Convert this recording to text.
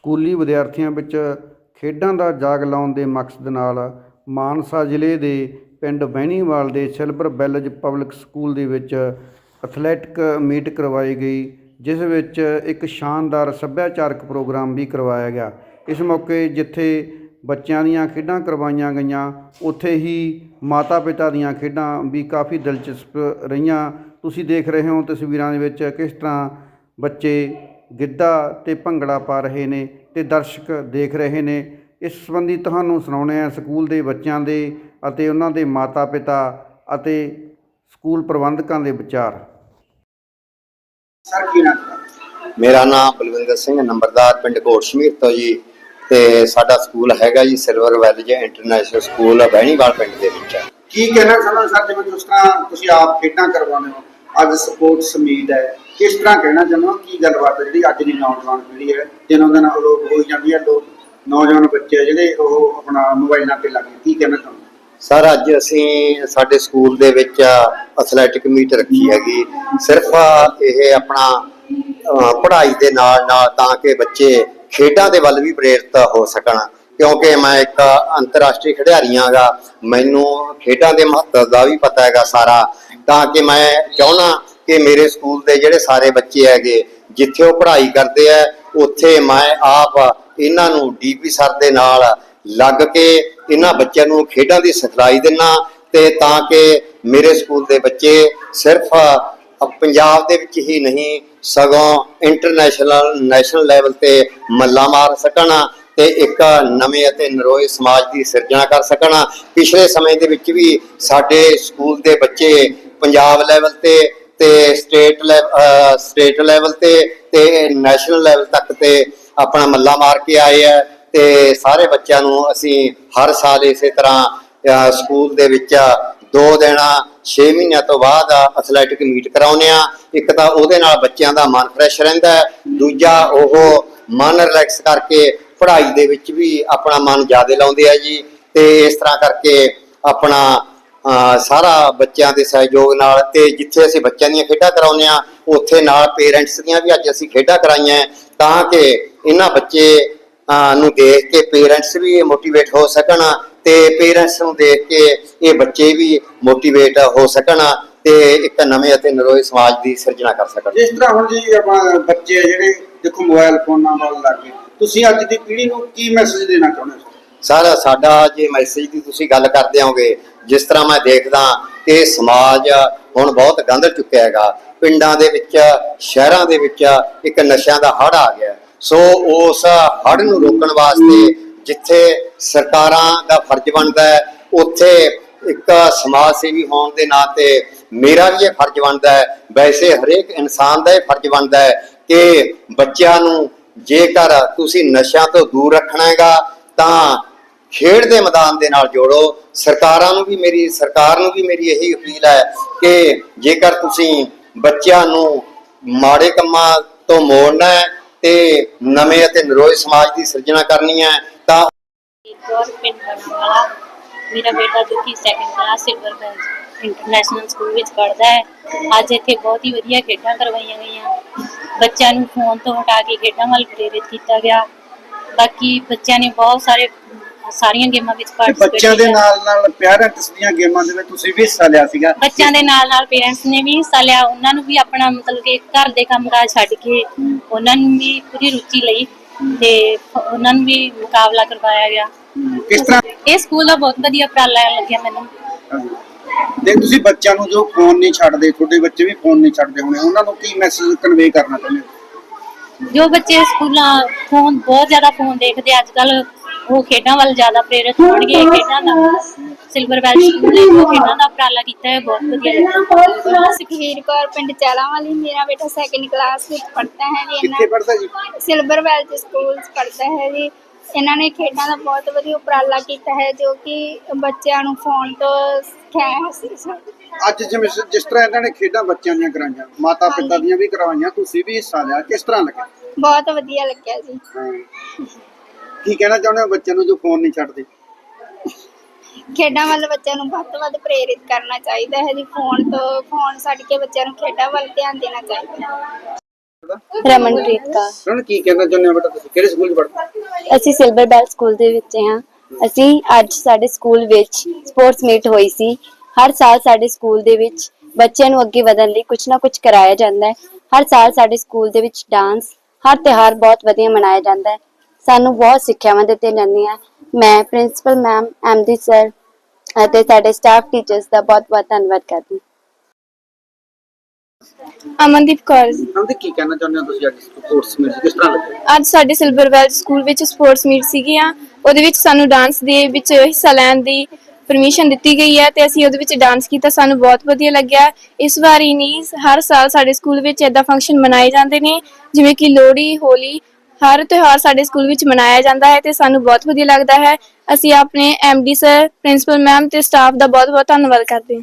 ਸਕੂਲੀ ਵਿਦਿਆਰਥੀਆਂ ਵਿੱਚ ਖੇਡਾਂ ਦਾ ਜਾਗ ਲਾਉਣ ਦੇ ਮਕਸਦ ਨਾਲ ਮਾਨਸਾ ਜ਼ਿਲ੍ਹੇ ਦੇ ਪਿੰਡ ਬਹਿਣੀਵਾਲ ਦੇ ਸਿਲਵਰ ਬੈਲਜ ਪਬਲਿਕ ਸਕੂਲ ਦੇ ਵਿੱਚ ਐਥਲੈਟਿਕ ਮੀਟ ਕਰਵਾਈ ਗਈ, ਜਿਸ ਵਿੱਚ ਇੱਕ ਸ਼ਾਨਦਾਰ ਸੱਭਿਆਚਾਰਕ ਪ੍ਰੋਗਰਾਮ ਵੀ ਕਰਵਾਇਆ ਗਿਆ। ਇਸ ਮੌਕੇ ਜਿੱਥੇ ਬੱਚਿਆਂ ਦੀਆਂ ਖੇਡਾਂ ਕਰਵਾਈਆਂ ਗਈਆਂ, ਉੱਥੇ ਹੀ ਮਾਤਾ ਪਿਤਾ ਦੀਆਂ ਖੇਡਾਂ ਵੀ ਕਾਫੀ ਦਿਲਚਸਪ ਰਹੀਆਂ। ਤੁਸੀਂ ਦੇਖ ਰਹੇ ਹੋ ਤਸਵੀਰਾਂ ਦੇ ਵਿੱਚ ਕਿਸ ਤਰ੍ਹਾਂ ਬੱਚੇ ਗਿੱਧਾ ਤੇ ਭੰਗੜਾ ਪਾ ਰਹੇ ਨੇ ਤੇ ਦਰਸ਼ਕ ਦੇਖ ਰਹੇ ਨੇ। ਇਸ ਸੰਬੰਧੀ ਤੁਹਾਨੂੰ ਸੁਣਾਉਣੇ ਆ ਸਕੂਲ ਦੇ ਬੱਚਿਆਂ ਦੇ ਅਤੇ ਉਹਨਾਂ ਦੇ ਮਾਤਾ ਪਿਤਾ ਅਤੇ ਸਕੂਲ ਪ੍ਰਬੰਧਕਾਂ ਦੇ ਵਿਚਾਰ। ਸਰ ਕੀ ਨਾਮ? ਮੇਰਾ ਨਾਮ ਬਲਵਿੰਦਰ ਸਿੰਘ ਨੰਬਰਦਾਰ ਪਿੰਡ ਕੋਟਸ਼ਮੀਰ ਤੋਂ ਜੀ। ਤੇ ਸਾਡਾ ਸਕੂਲ ਹੈਗਾ ਜੀ silver wells international school Behniwal ਪਿੰਡ ਦੇ ਵਿੱਚ। ਕੀ ਕਹਿਣਾ ਚਾਹੁੰਦੇ ਸਰ? ਜਿਵੇਂ ਜਿਸ ਤਰ੍ਹਾਂ ਤੁਸੀਂ ਆਪ ਖੇਡਾਂ ਕਰਵਾਉਂਦੇ ਹੋ ਅੱਜ ਸਪੋਰਟਸ ਮੀਟ ਹੈ ਕਿਸ ਤਰ੍ਹਾਂ ਕਹਿਣਾ ਚਾਹੁੰਦੇ ਕੀ ਗੱਲਬਾਤ ਹੈ ਜਿਹੜੀ ਅੱਜ ਦੀ ਨੌਜਵਾਨ ਪੀੜ੍ਹੀ ਹੈ? ਦਿਨੋਂ ਦਿਨ ਅਲੋਪ ਹੋਈ ਜਾਂਦੀ ਹੈ ਲੋਕ ਨੌਜਵਾਨ ਬੱਚੇ ਜਿਹੜੇ, ਉਹ ਆਪਣਾ ਮੋਬਾਈਲਾਂ ਤੇ ਲੱਗੇ ਕੀ ਕਹਿਣਾ ਚਾਹੁੰਦੇ ਸਰ, ਅੱਜ ਅਸੀਂ ਸਾਡੇ ਸਕੂਲ ਦੇ ਵਿੱਚ ਐਥਲੈਟਿਕ ਮੀਟ ਰੱਖੀ ਹੈਗੀ। ਸਿਰਫ ਇਹ ਆਪਣਾ ਪੜ੍ਹਾਈ ਦੇ ਨਾਲ ਨਾਲ ਤਾਂ ਕਿ ਬੱਚੇ ਖੇਡਾਂ ਦੇ ਵੱਲ ਵੀ ਪ੍ਰੇਰਿਤ ਹੋ ਸਕਣ। ਕਿਉਂਕਿ ਮੈਂ ਇੱਕ ਅੰਤਰਰਾਸ਼ਟਰੀ ਖਿਡਾਰੀ ਹਾਂਗਾ ਮੈਨੂੰ ਖੇਡਾਂ ਦੇ ਮਹੱਤਵ ਦਾ ਵੀ ਪਤਾ ਹੈਗਾ ਸਾਰਾ। ਤਾਂ ਕਿ ਮੈਂ ਚਾਹੁੰਦਾ ਕਿ ਮੇਰੇ ਸਕੂਲ ਦੇ ਜਿਹੜੇ ਸਾਰੇ ਬੱਚੇ ਹੈਗੇ, ਜਿੱਥੇ ਉਹ ਪੜ੍ਹਾਈ ਕਰਦੇ ਆ, ਉੱਥੇ ਮੈਂ ਆਪ ਇਹਨਾਂ ਨੂੰ ਡੀਪੀ ਸਰ ਦੇ ਨਾਲ ਲੱਗ ਕੇ ਇਹਨਾਂ ਬੱਚਿਆਂ ਨੂੰ ਖੇਡਾਂ ਦੀ ਸਿਖਲਾਈ ਦਿੰਨਾ ਤੇ ਤਾਂ ਕਿ ਮੇਰੇ ਸਕੂਲ ਦੇ ਬੱਚੇ ਸਿਰਫ ਪੰਜਾਬ ਦੇ ਵਿੱਚ ਹੀ ਨਹੀਂ, ਸਗੋਂ ਇੰਟਰਨੈਸ਼ਨਲ ਨੈਸ਼ਨਲ ਲੈਵਲ ਤੇ ਮੱਲਾ ਮਾਰ ਸਕਣ ਤੇ ਇੱਕ ਨਵੇਂ ਅਤੇ ਨਰੋਏ ਸਮਾਜ ਦੀ ਸਿਰਜਣਾ ਕਰ ਸਕਣ। ਪਿਛਲੇ ਸਮੇਂ ਦੇ ਵਿੱਚ ਵੀ ਸਾਡੇ ਸਕੂਲ ਦੇ ਬੱਚੇ ਪੰਜਾਬ ਲੈਵਲ ਤੇ ਤੇ ਸਟੇਟ ਸਟੇਟ ਲੈਵਲ ਤੇ ਤੇ ਨੈਸ਼ਨਲ ਲੈਵਲ ਤੱਕ ਤੇ ਆਪਣਾ ਮੱਲਾ ਮਾਰ ਕੇ ਆਏ ਆ ਤੇ ਸਾਰੇ ਬੱਚਿਆਂ ਨੂੰ ਅਸੀਂ ਹਰ ਸਾਲ ਇਸੇ ਤਰ੍ਹਾਂ ਸਕੂਲ ਦੇ ਵਿੱਚ ਦੋ ਦਿਨ 6 ਮਹੀਨਿਆਂ ਤੋਂ ਬਾਅਦ ਐਥਲੈਟਿਕ ਮੀਟ ਕਰਾਉਨੇ ਆ ਇੱਕ ਤਾਂ ਉਹਦੇ ਨਾਲ ਬੱਚਿਆਂ ਦਾ ਮਨ ਫਰੈਸ਼ ਰਹਿੰਦਾ ਦੂਜਾ ਉਹ ਮਨ ਰਿਲੈਕਸ ਕਰਕੇ ਪੜ੍ਹਾਈ ਦੇ ਵਿੱਚ ਵੀ ਆਪਣਾ ਮਨ ਜ਼ਿਆਦਾ ਲਾਉਂਦੇ ਆ ਜੀ। ਤੇ ਇਸ ਤਰ੍ਹਾਂ ਕਰਕੇ ਆਪਣਾ ਸਾਰਾ ਬੱਚਿਆਂ ਦੇ ਸਹਿਯੋਗ ਨਾਲ ਤੇ ਜਿੱਥੇ ਅਸੀਂ ਬੱਚਿਆਂ ਦੀਆਂ ਖੇਡਾਂ ਕਰਾਉਂਦੇ ਆ ਉੱਥੇ ਨਾਲ ਪੇਰੈਂਟਸ ਦੀਆਂ ਵੀ ਅੱਜ ਅਸੀਂ ਖੇਡਾਂ ਕਰਾਈਆਂ ਤਾਂ ਕਿ ਇਹਨਾਂ ਬੱਚੇ ਨੂੰ ਦੇਖ ਕੇ ਪੇਰੈਂਟਸ ਵੀ ਮੋਟੀਵੇਟ ਹੋ ਸਕਣ ਤੇ ਪੇਰੈਂਟਸ ਨੂੰ ਦੇਖ ਕੇ ਇਹ ਬੱਚੇ ਵੀ ਮੋਟੀਵੇਟ ਹੋ ਸਕਣ ਤੇ ਇੱਕ ਨਵੇਂ ਅਤੇ ਨਰੋਏ ਸਮਾਜ ਦੀ ਸਿਰਜਣਾ ਕਰ ਸਕਣ। ਜਿਸ ਤਰ੍ਹਾਂ ਹੁਣ ਜੀ ਆਪਾਂ ਬੱਚੇ ਜਿਹੜੇ ਦੇਖੋ ਮੋਬਾਈਲ ਫੋਨਾਂ ਵੱਲ ਲੱਗ ਗਏ ਤੁਸੀਂ ਅੱਜ ਦੀ ਪੀੜ੍ਹੀ ਨੂੰ ਕੀ ਮੈਸੇਜ ਦੇਣਾ ਚਾਹੁੰਦੇ ਹੋ? ਸਰ ਸਾਡਾ ਜੇ ਮੈਸੇਜ ਦੀ ਤੁਸੀਂ ਗੱਲ ਕਰਦੇ ਹੋਗੇ ਜਿਸ ਤਰ੍ਹਾਂ ਮੈਂ ਦੇਖਦਾ ਕਿ ਸਮਾਜ ਹੁਣ ਬਹੁਤ ਗੰਧ ਚੁੱਕਿਆ ਹੈਗਾ। ਪਿੰਡਾਂ ਦੇ ਵਿੱਚ, ਸ਼ਹਿਰਾਂ ਦੇ ਵਿੱਚ ਇੱਕ ਨਸ਼ਿਆਂ ਦਾ ਹੜ੍ਹ ਆ ਗਿਆ। ਸੋ ਉਸ ਹੜ੍ਹ ਨੂੰ ਰੋਕਣ ਵਾਸਤੇ ਜਿੱਥੇ ਸਰਕਾਰਾਂ ਦਾ ਫਰਜ਼ ਬਣਦਾ ਹੈ, ਉੱਥੇ ਇੱਕ ਸਮਾਜ ਸੇਵੀ ਹੋਣ ਦੇ ਨਾਤੇ ਮੇਰਾ ਵੀ ਇਹ ਫਰਜ਼ ਬਣਦਾ ਹੈ। ਵੈਸੇ ਹਰੇਕ ਇਨਸਾਨ ਦਾ ਇਹ ਫਰਜ਼ ਬਣਦਾ ਹੈ ਕਿ ਬੱਚਿਆਂ ਨੂੰ ਜੇਕਰ ਤੁਸੀਂ ਨਸ਼ਿਆਂ ਤੋਂ ਦੂਰ ਰੱਖਣਾ ਹੈਗਾ, ਤਾਂ ਖੇਡ ਦੇ ਮੈਦਾਨ ਦੇ ਨਾਲ ਜੋੜੋ। ਸਰਕਾਰਾਂ ਨੂੰ ਵੀ ਮੇਰੀ, ਸਰਕਾਰ ਨੂੰ ਵੀ ਮੇਰੀ ਇਹੀ ਅਪੀਲ ਹੈ ਕਿ ਜੇਕਰ ਤੁਸੀਂ ਬੱਚਿਆਂ ਨੂੰ ਮਾੜੇ ਕੰਮਾਂ ਤੋਂ ਮੋੜਨਾ ਹੈ ਤੇ ਨਵੇਂ ਅਤੇ ਨਰੋਏ ਸਮਾਜ ਦੀ ਸਿਰਜਣਾ ਕਰਨੀ ਹੈ, ਤਾਂ ਇੱਕ ਔਰ ਮੇਰਾ ਬੇਟਾ ਜੋ ਕਿ second class silver belt international school ਵਿੱਚ ਪੜ੍ਹਦਾ ਹੈ। ਅੱਜ ਇੱਥੇ ਬਹੁਤ ਹੀ ਵਧੀਆ ਖੇਡਾਂ ਕਰਵਾਈਆਂ ਗਈਆਂ। ਬੱਚਿਆਂ ਨੂੰ ਫੋਨ ਤੋਂ ਹਟਾ ਕੇ ਖੇਡਾਂ ਵੱਲ ਪ੍ਰੇਰਿਤ ਕੀਤਾ ਗਿਆ। ਬਾਕੀ ਬੱਚਿਆਂ ਨੇ ਬਹੁਤ ਸਾਰੇ ਸਾਰੀਆਂ ਗੇਮਾਂ ਵਿੱਚ ਪਾਰਟਿਸਿਪੇਟ ਬੱਚਿਆਂ ਦੇ ਨਾਲ ਨਾਲ ਪੈਰੈਂਟਸ ਦੀਆਂ ਗੇਮਾਂ ਦੇ ਵਿੱਚ ਤੁਸੀਂ ਵੀ ਹਿੱਸਾ ਲਿਆ ਸੀਗਾ। ਬੱਚਿਆਂ ਦੇ ਨਾਲ ਨਾਲ ਪੇਰੈਂਟਸ ਨੇ ਵੀ ਹਿੱਸਾ ਲਿਆ। ਉਹਨਾਂ ਨੂੰ ਵੀ ਆਪਣਾ ਮਤਲਬ ਕਿ ਘਰ ਦੇ ਕੰਮਕਾਜ ਛੱਡ ਕੇ ਉਹਨਾਂ ਨੂੰ ਵੀ ਪੂਰੀ ਰੁਚੀ ਲਈ ਤੇ ਉਹਨਾਂ ਨੂੰ ਵੀ ਮੁਕਾਬਲਾ ਕਰਵਾਇਆ ਗਿਆ। ਕਿਸ ਤਰ੍ਹਾਂ? ਇਹ ਸਕੂਲ ਦਾ ਬਹੁਤ ਵਧੀਆ ਉਪਰਾਲਾ ਲੱਗਿਆ ਮੈਨੂੰ। ਦੇ ਤੁਸੀਂ ਬੱਚਿਆਂ ਨੂੰ ਜੋ ਫੋਨ ਨਹੀਂ ਛੱਡਦੇ ਤੁਹਾਡੇ ਬੱਚੇ ਵੀ ਫੋਨ ਨਹੀਂ ਛੱਡਦੇ ਹੋਣੇ ਉਹਨਾਂ ਨੂੰ ਕੀ ਮੈਸੇਜ ਕਨਵੇ ਕਰਨਾ ਚਾਹੁੰਦੇ ਹੋ? ਜੋ ਬੱਚੇ ਸਕੂਲਾਂ ਫੋਨ ਬਹੁਤ ਜ਼ਿਆਦਾ ਫੋਨ ਦੇਖਦੇ ਅੱਜ ਕੱਲ ਉਹ ਖੇਡਾਂ ਵੱਲ ਜ਼ਿਆਦਾ ਪ੍ਰੇਰਿਤ ਹੋਣਗੇ ਖੇਡਾਂ ਦਾ ਸਿਲਵਰ ਬੈਲ ਸਕੂਲ ਨੇ ਜੋ ਖੇਡਾਂ ਦਾ ਉਪਰਾਲਾ ਕੀਤਾ ਹੈ ਬਹੁਤ ਵਧੀਆ ਸੁਖਵੀਰ ਕੌਰ ਪਿੰਡ ਚਾਲਾ ਵਾਲੀ ਮੇਰਾ ਬੇਟਾ ਸੈਕੰਡ ਕਲਾਸ ਵਿੱਚ ਪੜ੍ਹਦਾ ਹੈ ਜੀ ਕਿੱਥੇ ਜੀ? ਸਿਲਵਰ ਵੈਲਜ ਸਕੂਲ ਪੜ੍ਹਦਾ ਹੈ ਜੀ। ਇਹਨਾਂ ਨੇ ਖੇਡਾਂ ਦਾ ਬਹੁਤ ਵਧੀਆ ਉਪਰਾਲਾ ਕੀਤਾ ਹੈ ਜੋ ਕਿ ਬੱਚਿਆਂ ਨੂੰ ਫੋਨ ਤੋਂ ਸੀ। ਅੱਜ ਜਿਵੇਂ ਜਿਸ ਤਰ੍ਹਾਂ ਇਹਨਾਂ ਨੇ ਖੇਡਾਂ ਬੱਚਿਆਂ ਦੀਆਂ ਕਰਾਈਆਂ ਮਾਤਾ ਪਿਤਾ ਦੀਆਂ ਵੀ ਕਰਵਾਈਆਂ ਤੁਸੀਂ ਵੀ ਹਿੱਸਾ ਲਿਆ ਕਿਸ ਤਰ੍ਹਾਂ ਲੱਗਿਆ? ਬਹੁਤ ਵਧੀਆ ਲੱਗਿਆ ਜੀ। ਕੀ ਕਹਿਣਾ ਚਾਹੁੰਦੇ ਹੋ ਬੱਚਿਆਂ ਨੂੰ ਜੋ ਫੋਨ ਨਹੀਂ ਛੱਡਦੇ? ਖੇਡਾਂ ਵੱਲ ਬੱਚਿਆਂ ਨੂੰ ਵੱਧ ਤੋਂ ਵੱਧ ਪ੍ਰੇਰਿਤ ਕਰਨਾ ਚਾਹੀਦਾ ਹੈ ਜੀ ਫੋਨ ਤੋਂ ਫੋਨ ਛੱਡ ਕੇ ਬੱਚਿਆਂ ਨੂੰ ਖੇਡਾਂ ਵੱਲ ਧਿਆਨ ਦੇਣਾ ਚਾਹੀਦਾ ਹੈ। ਰਮਨਪ੍ਰੀਤ ਕੌਰ। ਰਣ ਕੀ ਕਹਿਣਾ ਚਾਹੁੰਦੇ ਹੋ ਬੇਟਾ ਤੁਸੀਂ? ਕਿਹੜੇ ਸਕੂਲ 'ਚ ਪੜ੍ਹਦੇ ਹੋ? ਅਸੀਂ ਸਿਲਵਰ ਬੈਲ ਸਕੂਲ ਦੇ ਵਿੱਚ ਹਾਂ। ਅਸੀਂ ਅੱਜ ਸਾਡੇ ਸਕੂਲ ਵਿੱਚ ਸਪੋਰਟਸ ਮੀਟ ਹੋਈ ਸੀ। ਹਰ ਸਾਲ ਸਾਡੇ ਸਕੂਲ ਦੇ ਵਿੱਚ ਬੱਚਿਆਂ ਨੂੰ ਅੱਗੇ ਵਧਣ ਲਈ ਕੁਝ ਨਾ ਕੁਝ ਕਰਾਇਆ ਜਾਂਦਾ ਹੈ। ਹਰ ਸਾਲ ਸਾਡੇ ਸਕੂਲ ਦੇ ਵਿੱਚ ਡਾਂਸ ਹਰ ਤਿਉਹਾਰ ਬਹੁਤ ਵਧੀਆ ਮਨਾਇਆ ਜਾਂਦਾ ਹੈ। ਸਾਨੂੰ ਬਹੁਤ ਸਿੱਖਿਆਵਾਂ ਦਿੱਤੀਆਂ ਜਾਂਦੀਆਂ। ਮੈਂ ਪ੍ਰਿੰਸੀਪਲ ਮੈਮ ਐਮਡੀ ਸਰ ਅਤੇ ਸਾਡੇ ਸਟਾਫ ਟੀਚਰਸ ਦਾ ਬਹੁਤ ਬਹੁਤ ਧੰਨਵਾਦ ਕਰਦੀ ਹਾਂ। ਅਮਨਦੀਪ ਕੌਰ ਜੀ। ਰਣ ਕੀ ਕਹਿਣਾ ਚਾਹੁੰਦੇ ਹੋ ਤੁਸੀਂ ਅੱਜ ਸਪੋਰਟਸ ਮੀਟ ਕਿਸ ਤਰ੍ਹਾਂ ਲੱਗਿਆ ਅੱਜ ਸਾਡੇ ਸਿਲਵਰ ਵੈਲ ਸਕੂਲ ਵਿੱਚ ਸਪੋਰਟਸ ਮੀਟ ਸੀਗੀ ਆ ਉਹਦੇ ਵਿੱਚ ਸਾਨੂੰ ਡਾਂਸ ਦੇ ਵਿੱਚ ਹਿੱਸਾ ਲੈਣ ਦੀ ਪਰਮਿਸ਼ਨ ਦਿੱਤੀ ਗਈ ਹੈ ਤੇ ਅਸੀਂ ਉਹਦੇ ਵਿੱਚ ਡਾਂਸ ਕੀਤਾ ਸਾਨੂੰ ਬਹੁਤ ਵਧੀਆ ਲੱਗਿਆ। ਇਸ ਵਾਰੀ ਨਹੀਂ ਹਰ ਸਾਲ ਸਾਡੇ ਸਕੂਲ ਵਿੱਚ ਏਦਾਂ ਫੰਕਸ਼ਨ ਮਨਾਏ ਜਾਂਦੇ ਨੇ ਜਿਵੇਂ ਕਿ ਲੋਹੜੀ ਹੋਲੀ ਹਰ ਤਿਉਹਾਰ ਸਾਡੇ ਸਕੂਲ ਵਿੱਚ ਮਨਾਇਆ ਜਾਂਦਾ ਹੈ ਤੇ ਸਾਨੂੰ ਬਹੁਤ ਵਧੀਆ ਲੱਗਦਾ ਹੈ। ਅਸੀਂ ਆਪਣੇ ਐਮਡੀ ਸਰ ਪ੍ਰਿੰਸੀਪਲ ਮੈਮ ਤੇ ਸਟਾਫ ਦਾ ਬਹੁਤ ਬਹੁਤ ਧੰਨਵਾਦ ਕਰਦੇ ਹਾਂ।